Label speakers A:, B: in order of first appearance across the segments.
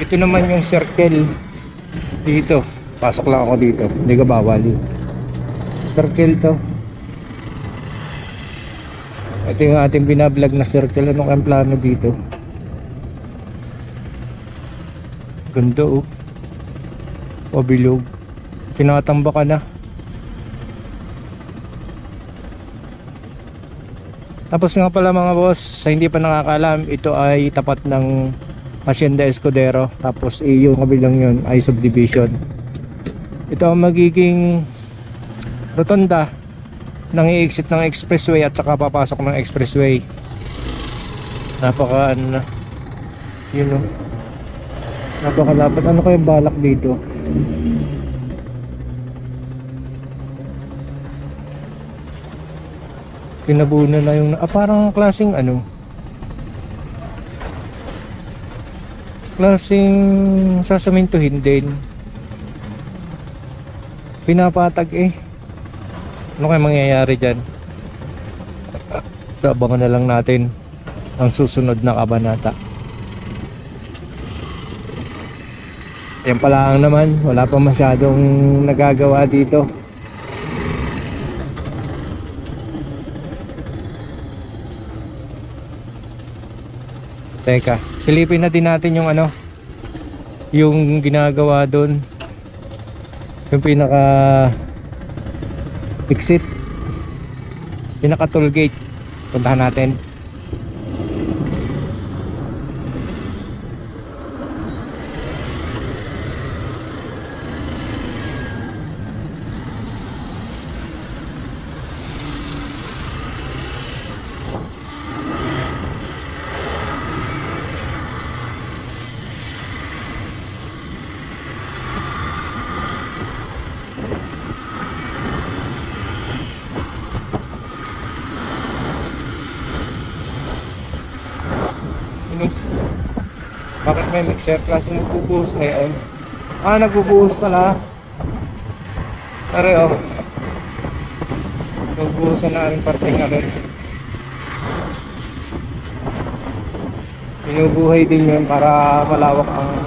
A: Ito naman yung circle dito. Pasok lang ako dito. Hindi ka bawal. Circle to. Ito yung ating binablog na circle. Ano kayang plano dito? Ganda oh. Pabilog. Tinatamba ka na. Tapos nga pala mga boss, sa hindi pa nakakalam, ito ay tapat ng Hacienda Escudero. Tapos eh, yung kabilang yun ay subdivision. Ito ang magiging rotonda nang i-exit ng expressway at saka papasok ng expressway. Napaka ano. Yun o. Napakalapit. Ano kayo balak dito? Kinabunan na yung... Ah, parang klaseng ano? Klaseng sasamintuhin din. Pinapatag eh. Ano kaya mangyayari dyan? So, abangan na lang natin ang susunod na kabanata. Yan pala ang naman, wala pa masyadong nagagawa dito. Teka, silipin na din natin yung ano, yung ginagawa doon. Yung pinaka exit, pinaka toll gate. Puntahan natin. May mixer class yung nagbubuhos ngayon? Ah, nagbubuhos pala. Pare oh. Nagbubuhosan na rin parting na rin. Binubuhay din yun para malawak ang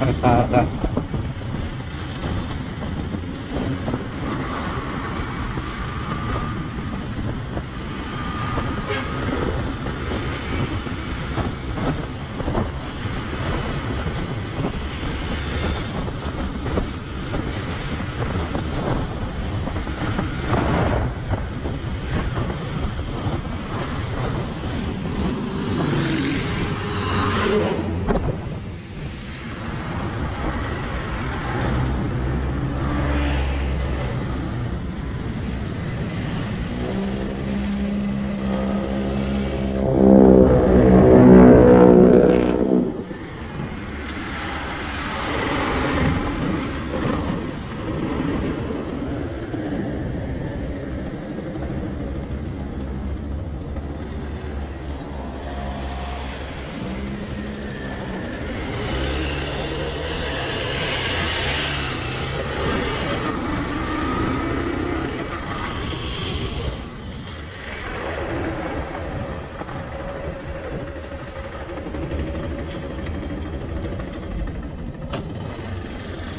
A: karsada.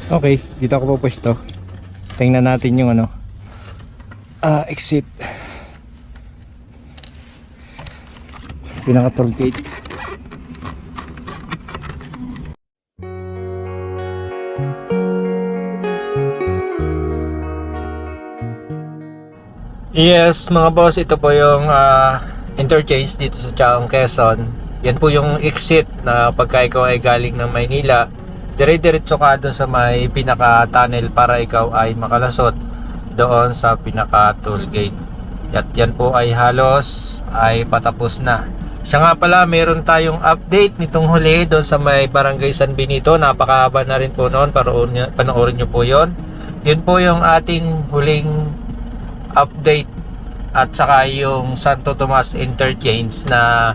A: Okay, dito ako po pwesto. Tingnan natin yung ano. Ah, exit. Pinaka toll gate. Yes, mga boss, ito po yung ah, interchange dito sa Chaong Quezon. Yan po yung exit na pagka ikaw ay galing ng Maynila, dire-diretso ka doon sa may pinaka-tunnel para ikaw ay makalasot doon sa pinaka-toll gate. At yan po ay halos ay patapos na. Siya nga pala, meron tayong update nitong huli doon sa may Barangay San Benito. Napakahaba na rin po noon. Panoorin, nyo po yon. Yun po yung ating huling update at saka yung Santo Tomas Interchange na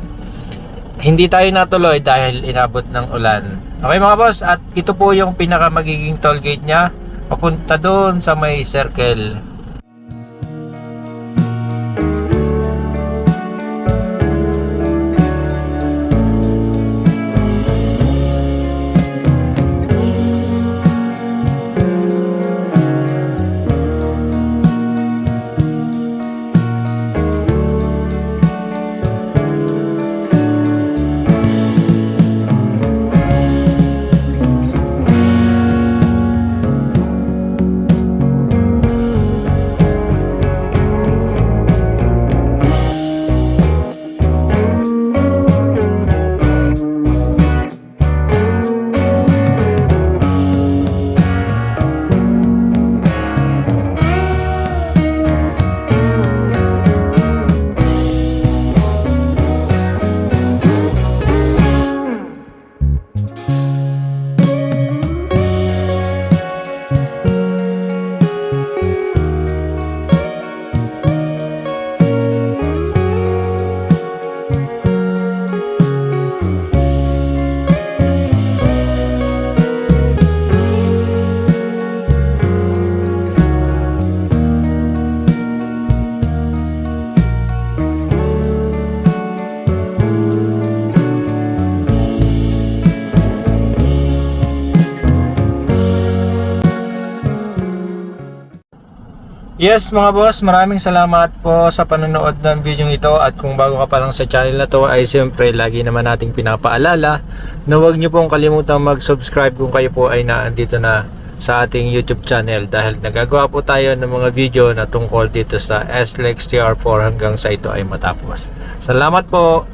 A: hindi tayo natuloy dahil inabot ng ulan. Okay mga boss, at ito po yung pinaka magiging toll gate niya papunta doon sa may circle. Yes mga boss, maraming salamat po sa panonood ng video ito at kung bago ka pa lang sa channel na to ay siyempre lagi naman nating pinapaalala na huwag nyo pong kalimutang mag-subscribe kung kayo po ay naandito na sa ating YouTube channel dahil nagagawa po tayo ng mga video na tungkol dito sa SLEX TR4 hanggang sa ito ay matapos. Salamat po!